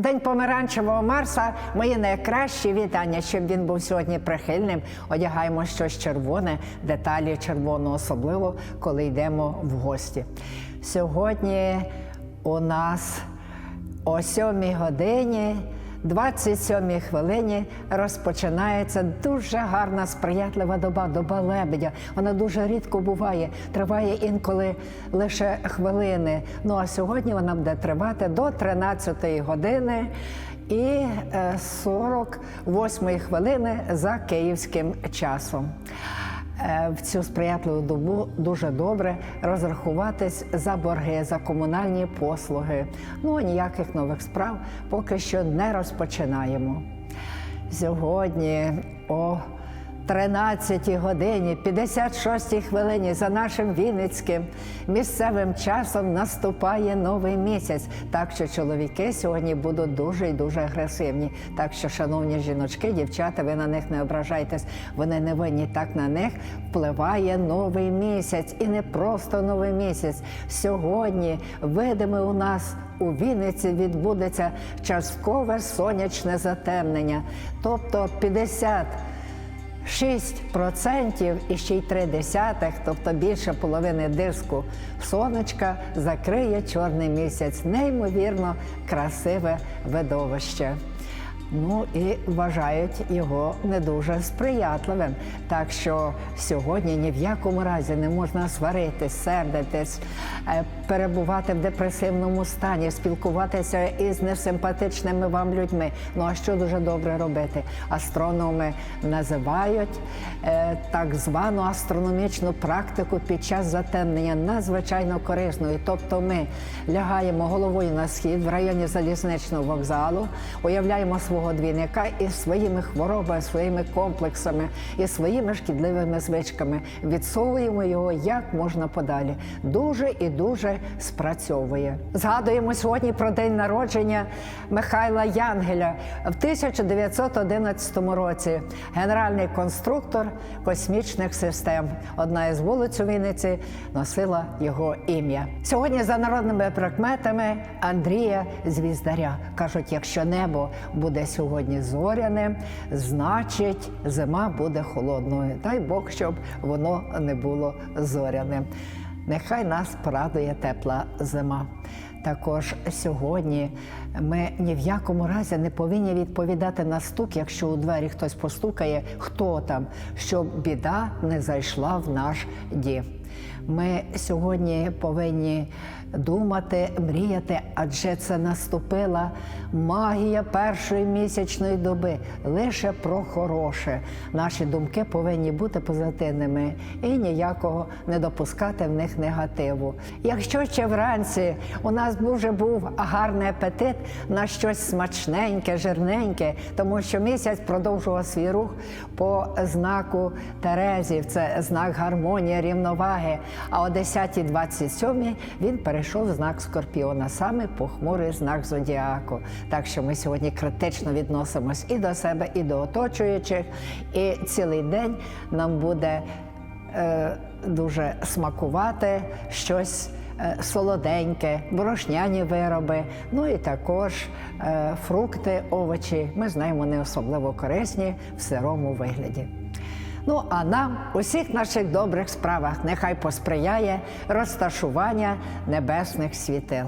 День помаранчевого Марса мої найкращі вітання, щоб він був сьогодні прихильним. Одягаємо щось червоне, деталі червоно, особливо коли йдемо в гості. Сьогодні у нас о сьомій годині. 27 хвилині розпочинається дуже гарна сприятлива доба, доба лебедя. Вона дуже рідко буває, триває інколи лише хвилини. Ну а сьогодні вона буде тривати до 13 години і е, 48 хвилини за київським часом. Е, В цю сприятливу добу дуже добре розрахуватись за борги, за комунальні послуги. Ну ніяких нових справ поки що не розпочинаємо. Сьогодні о 13 годині 56 хвилині за нашим Вінницьким місцевим часом наступає новий місяць. Так що чоловіки сьогодні будуть дуже і дуже агресивні. Так що, шановні жіночки, дівчата, ви на них не ображайтесь. Вони не винні. Так на них впливає новий місяць, і не просто новий місяць. Сьогодні видиме у нас у Вінниці відбудеться часткове сонячне затемнення, тобто 50 6% і ще й 3 десятих, тобто більше половини диску сонечка, закриє чорний місяць. Неймовірно красиве видовище. Ну і вважають його не дуже сприятливим. Так що сьогодні ні в якому разі не можна сваритись, сердитись, е, перебувати в депресивному стані, спілкуватися із несимпатичними вам людьми. Ну а що дуже добре робити? Астрономи називають е, так звану астрономічну практику під час затемнення надзвичайно корисною. Тобто ми лягаємо головою на схід в районі залізничного вокзалу, уявляємо свого двійника із своїми хворобами, своїми комплексами і своїми шкідливими звичками. Відсовуємо його як можна подалі. Дуже і дуже спрацьовує. Згадуємо сьогодні про день народження Михайла Янгеля в 1911 році. Генеральний конструктор космічних систем. Одна із вулиць у Вінниці носила його ім'я. Сьогодні за народними прикметами Андрія Звіздаря кажуть: якщо небо буде сьогодні зоряне, значить зима буде холодною. Дай Бог, щоб воно не було зоряне. Нехай нас порадує тепла зима. Також сьогодні ми ні в якому разі не повинні відповідати на стук, якщо у двері хтось постукає, хто там, щоб біда не зайшла в наш дім. Ми сьогодні повинні думати, мріяти, адже це наступила магія першої місячної доби. Лише про хороше. Наші думки повинні бути позитивними і ніякого не допускати в них негативу. Якщо ще вранці у нас вже був гарний апетит на щось смачненьке, жирненьке, тому що місяць продовжував свій рух по знаку Терезів. Це знак гармонії, рівноваги. А о 10.27 він перейшов в знак Скорпіона, саме похмурий знак зодіаку. Так що ми сьогодні критично відносимось і до себе, і до оточуючих. І цілий день нам буде е, дуже смакувати щось. Е, Солоденьке, борошняні вироби, ну і також е, фрукти, овочі. Ми знаємо, вони особливо корисні в сирому вигляді. Ну а нам усіх наших добрих справах нехай посприяє розташування небесних світил.